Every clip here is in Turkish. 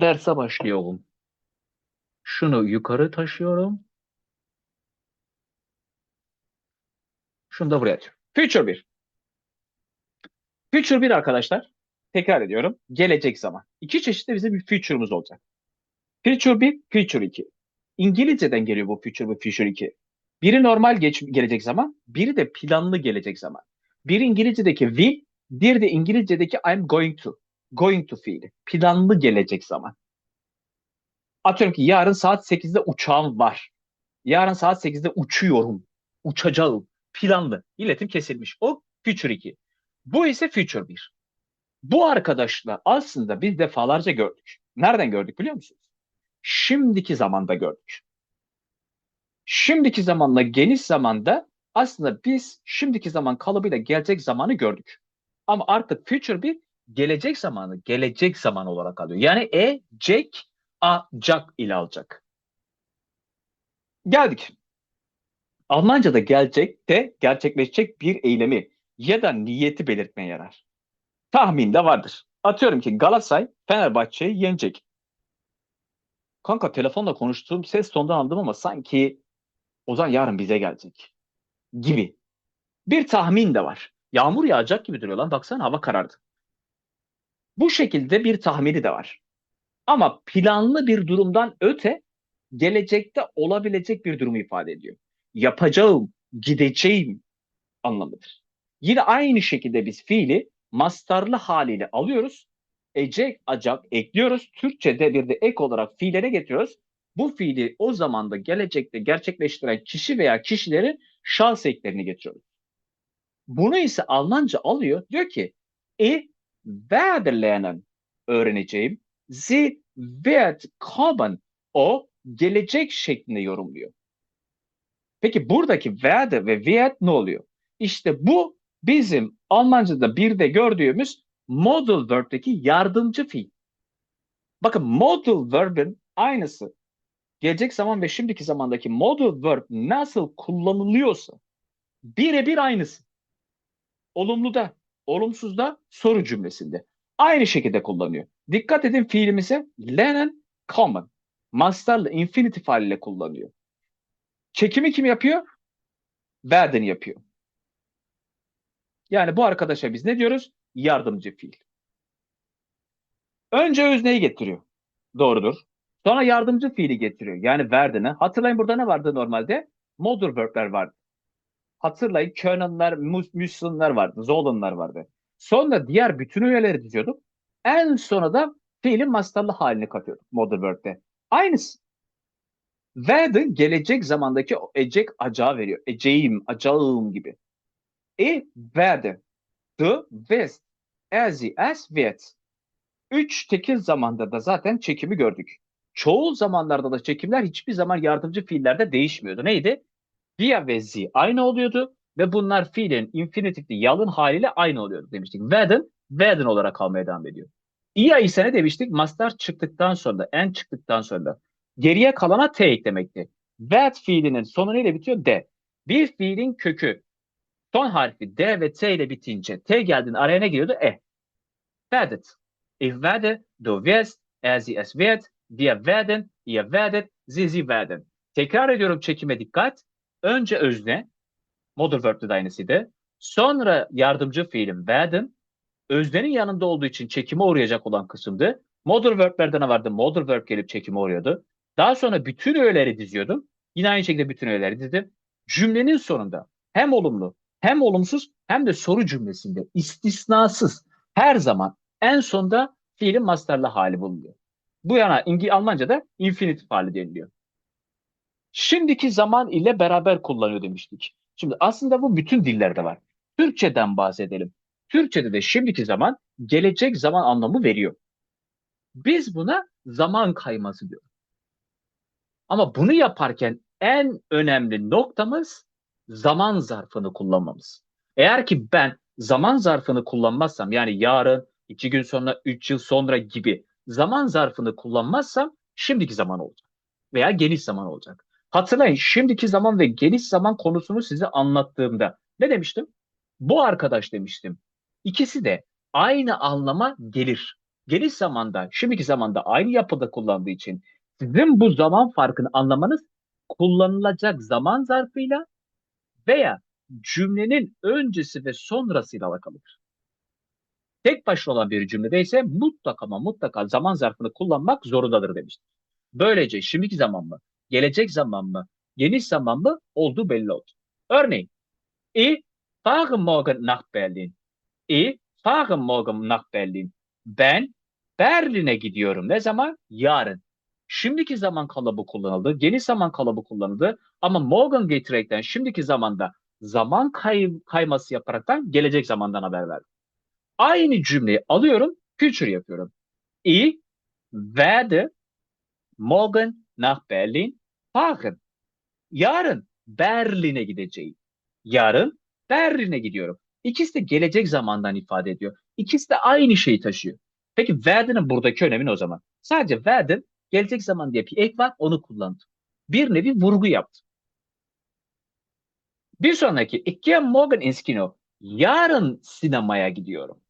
Derse başlıyorum. Şunu yukarı taşıyorum. Şunu da buraya atıyorum. Future 1. Future 1 arkadaşlar. Tekrar ediyorum. Gelecek zaman. İki çeşitli bizim bir future'ımız olacak. Future 1, Future 2. İngilizceden geliyor bu Future 1, Future 2. Biri normal geç, gelecek zaman, biri de planlı gelecek zaman. Biri İngilizce'deki will, diğeri de İngilizce'deki I'm going to. Going to fiili. Planlı gelecek zaman. Atıyorum ki yarın saat 8'de uçağım var. Yarın saat 8'de uçuyorum. Uçacağım. Planlı. İletim kesilmiş. O Future 2. Bu ise Future 1. Bu arkadaşla aslında biz defalarca gördük. Nereden gördük biliyor musunuz? Şimdiki zamanda gördük. Şimdiki zamanla geniş zamanda aslında biz şimdiki zaman kalıbıyla gelecek zamanı gördük. Ama artık future bir gelecek zamanı gelecek zaman olarak alıyor. Yani e, cek, a, cak ile alacak. Geldik. Almanca'da gelecek de gerçekleşecek bir eylemi ya da niyeti belirtmeye yarar. Tahmin de vardır. Atıyorum ki Galatasaray Fenerbahçe'yi yenecek. Kanka telefonla konuştuğum ses tonundan anladım ama sanki Ozan yarın bize gelecek gibi. Bir tahmin de var. Yağmur yağacak gibi duruyor lan. Baksana hava karardı. Bu şekilde bir tahmini de var. Ama planlı bir durumdan öte gelecekte olabilecek bir durumu ifade ediyor. Yapacağım, gideceğim anlamıdır. Yine aynı şekilde biz fiili mastarlı haliyle alıyoruz. Ecek, acak ekliyoruz. Türkçe'de bir de ek olarak fiillere getiriyoruz. Bu fiili o zamanda gelecekte gerçekleştiren kişi veya kişilerin şahs eklerini getiriyoruz. Bunu ise Almanca alıyor. Diyor ki e werde lernen öğreneceğim. Sie wird kommen. O gelecek şeklinde yorumluyor. Peki buradaki werde ve wird ne oluyor? İşte bu bizim Almanca'da bir de gördüğümüz modal verb'deki yardımcı fiil. Bakın modal verb'in aynısı gelecek zaman ve şimdiki zamandaki modal verb nasıl kullanılıyorsa birebir aynısı. Olumluda, olumsuzda, soru cümlesinde. Aynı şekilde kullanıyor. Dikkat edin fiilimize lernen common. Masterlı infinitive haliyle kullanıyor. Çekimi kim yapıyor? Werden yapıyor. Yani bu arkadaşa biz ne diyoruz? Yardımcı fiil. Önce özneyi getiriyor. Doğrudur. Sonra yardımcı fiili getiriyor. Yani Werden'e. Hatırlayın burada ne vardı normalde? Modal verb'ler vardı. Hatırlayın Könanlar, Müslünler vardı. Zolanlar vardı. Sonra diğer bütün üyeleri diziyorduk. En sona da fiilin mastarlı halini katıyorduk modal verb'de. Aynısı. Werden gelecek zamandaki ecek acağı veriyor. Eceğim, acağım gibi. E werde. The, west, ezi, es, wird. Üç tekil zamanda da zaten çekimi gördük. Çoğul zamanlarda da çekimler hiçbir zaman yardımcı fiillerde değişmiyordu. Neydi? Wir ve sie aynı oluyordu ve bunlar fiilin infinitifli yalın haliyle aynı oluyordu demiştik. Werden, werden olarak kalmaya devam ediyor. İya ise ne demiştik? Master çıktıktan sonra, en çıktıktan sonra geriye kalana t eklemekti. Werd fiilinin sonu neyle bitiyor? D. Bir fiilin kökü son harfi D ve T ile bitince T geldiğinde araya ne giriyordu? E. Werdet. Ich werde, du wirst, er sie es wird, wir werden, ihr werdet, sie sie werden. Tekrar ediyorum çekime dikkat. Önce özne, modal verb'de de aynısıydı. Sonra yardımcı fiilim werden, öznenin yanında olduğu için çekime uğrayacak olan kısımdı. Modal verb'lerde ne vardı? Modal verb gelip çekime uğruyordu. Daha sonra bütün öğeleri diziyordum. Yine aynı şekilde bütün öğeleri dizdim. Cümlenin sonunda hem olumlu hem olumsuz hem de soru cümlesinde istisnasız her zaman en sonda fiilin masterlı hali bulunuyor. Bu yana İngi Almanca'da infinitive hali deniliyor. Şimdiki zaman ile beraber kullanıyor demiştik. Şimdi aslında bu bütün dillerde var. Türkçeden bahsedelim. Türkçede de şimdiki zaman gelecek zaman anlamı veriyor. Biz buna zaman kayması diyoruz. Ama bunu yaparken en önemli noktamız zaman zarfını kullanmamız. Eğer ki ben zaman zarfını kullanmazsam yani yarın, iki gün sonra, üç yıl sonra gibi zaman zarfını kullanmazsam şimdiki zaman olacak veya geniş zaman olacak. Hatırlayın şimdiki zaman ve geniş zaman konusunu size anlattığımda ne demiştim? Bu arkadaş demiştim. İkisi de aynı anlama gelir. geniş zamanda, şimdiki zamanda aynı yapıda kullandığı için sizin bu zaman farkını anlamanız kullanılacak zaman zarfıyla veya cümlenin öncesi ve sonrasıyla alakalıdır. Tek başına olan bir cümlede ise mutlaka ama mutlaka zaman zarfını kullanmak zorundadır demiştir. Böylece şimdiki zaman mı, gelecek zaman mı, geniş zaman mı olduğu belli oldu. Örneğin, ich fahre morgen nach Berlin. Ich fahre morgen nach Berlin. Ben Berlin'e gidiyorum. Ne zaman? Yarın. Şimdiki zaman kalıbı kullanıldı. Geniş zaman kalıbı kullanıldı. Ama morgen getirerekten şimdiki zamanda zaman kay kayması yaparaktan gelecek zamandan haber verdim. Aynı cümleyi alıyorum, future yapıyorum. Ich werde morgen nach Berlin fahren. Yarın Berlin'e gideceğim. Yarın Berlin'e gidiyorum. İkisi de gelecek zamandan ifade ediyor. İkisi de aynı şeyi taşıyor. Peki werden'in buradaki önemi ne o zaman? Sadece werden gelecek zaman diye bir ek var onu kullandı. Bir nevi vurgu yaptı. Bir sonraki ich gehe morgen ins Kino. Yarın sinemaya gidiyorum.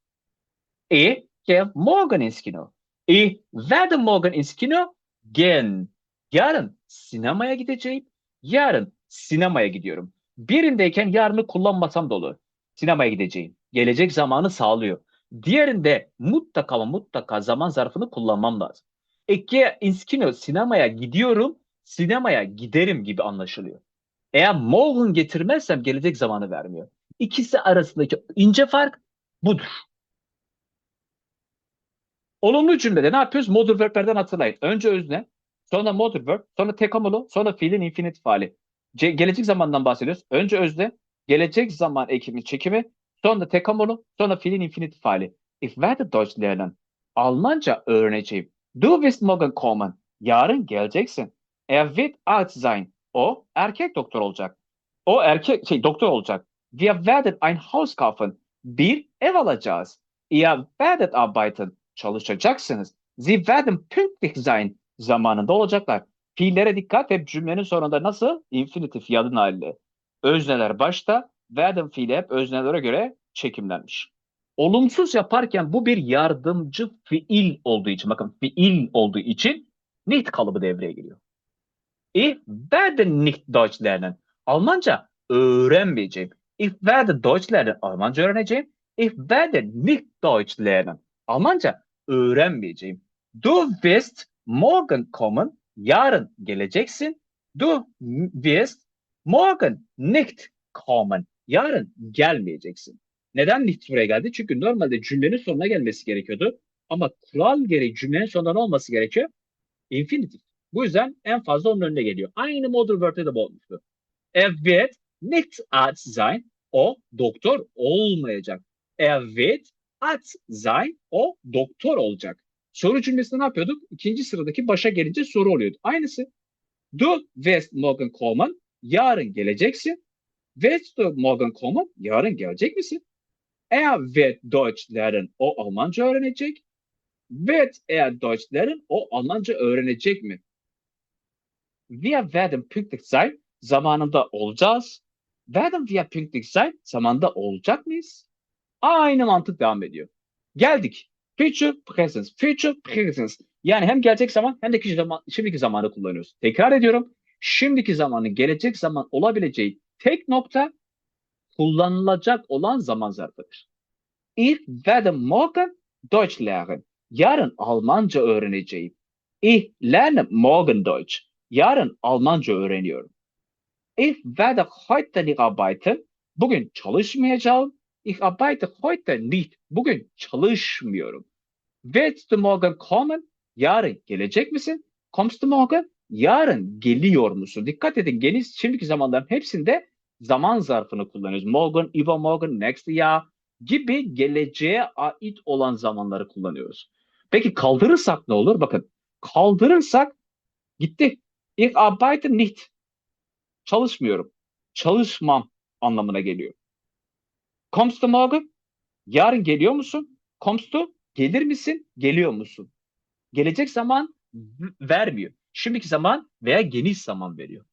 Ich gehe morgen ins Kino. Ich werde morgen ins Kino gehen. Yarın sinemaya gideceğim. Yarın sinemaya gidiyorum. Birindeyken yarını kullanmasam da olur. Sinemaya gideceğim. Gelecek zamanı sağlıyor. Diğerinde mutlaka ama mutlaka zaman zarfını kullanmam lazım. Eke inskino sinemaya gidiyorum, sinemaya giderim gibi anlaşılıyor. Eğer morgen getirmezsem gelecek zamanı vermiyor. İkisi arasındaki ince fark budur. Olumlu cümlede ne yapıyoruz? Modal verb'lerden hatırlayın. Önce özne, sonra modal verb, sonra tekamulu, sonra fiilin infinitif hali. Ce- gelecek zamandan bahsediyoruz. Önce özne, gelecek zaman ekimi çekimi, sonra tekamulu, sonra fiilin infinitif hali. Ich werde Deutsch lernen. Almanca öğreneceğim. Du wirst morgen kommen. Yarın geleceksin. Er wird Arzt sein. O erkek doktor olacak. O erkek şey doktor olacak. Wir werden ein Haus kaufen. Bir ev alacağız. Ihr werdet arbeiten. Çalışacaksınız. Sie werden pünktlich sein. Zamanında olacaklar. Fiillere dikkat hep cümlenin sonunda nasıl? Infinitif yadın halinde. Özneler başta, werden fiili hep öznelere göre çekimlenmiş. Olumsuz yaparken bu bir yardımcı fiil olduğu için, bakın fiil olduğu için nicht kalıbı devreye giriyor. Ich werde nicht Deutsch lernen. Almanca öğrenmeyeceğim. Ich werde Deutsch lernen. Almanca öğreneceğim. Ich werde nicht Deutsch lernen. Almanca öğrenmeyeceğim. Du wirst morgen kommen. Yarın geleceksin. Du wirst morgen nicht kommen. Yarın gelmeyeceksin. Neden nicht buraya geldi? Çünkü normalde cümlenin sonuna gelmesi gerekiyordu. Ama kural gereği cümlenin sonunda olması gerekiyor? Infinitif. Bu yüzden en fazla onun önüne geliyor. Aynı modal verb'de de bu olmuştu. Er wird nicht Arzt sein. O doktor olmayacak. Er wird Arzt sein. O doktor olacak. Soru cümlesinde ne yapıyorduk? İkinci sıradaki başa gelince soru oluyordu. Aynısı. Du wirst morgen kommen. Yarın geleceksin. Wirst du morgen? Yarın gelecek misin? Er wird Deutsch lernen. O Almanca öğrenecek. Wird er Deutsch lernen? O Almanca öğrenecek mi? Wir werden pünktlich sein. Zamanında olacağız. Werden wir pünktlich sein? Zamanında olacak mıyız? Aynı mantık devam ediyor. Geldik. Future presence. Future presence. Yani hem gelecek zaman hem de şimdiki zaman, şimdiki zamanı kullanıyoruz. Tekrar ediyorum. Şimdiki zamanı gelecek zaman olabileceği tek nokta kullanılacak olan zaman zarfıdır. Ich werde morgen Deutsch lernen. Yarın Almanca öğreneceğim. Ich lerne morgen Deutsch. Yarın Almanca öğreniyorum. Ich werde heute nicht arbeiten. Bugün çalışmayacağım. Ich arbeite heute nicht. Bugün çalışmıyorum. Willst du morgen kommen? Yarın gelecek misin? Kommst du morgen? Yarın geliyor musun? Dikkat edin geniş şimdiki zamanların hepsinde zaman zarfını kullanıyoruz. Morgen, übermorgen, next year gibi geleceğe ait olan zamanları kullanıyoruz. Peki kaldırırsak ne olur? Bakın kaldırırsak gitti. Ich arbeite nicht. Çalışmıyorum. Çalışmam anlamına geliyor. Kommst du morgen? Yarın geliyor musun? Kommst du? Gelir misin? Geliyor musun? Gelecek zaman vermiyor. Şimdiki zaman veya geniş zaman veriyor.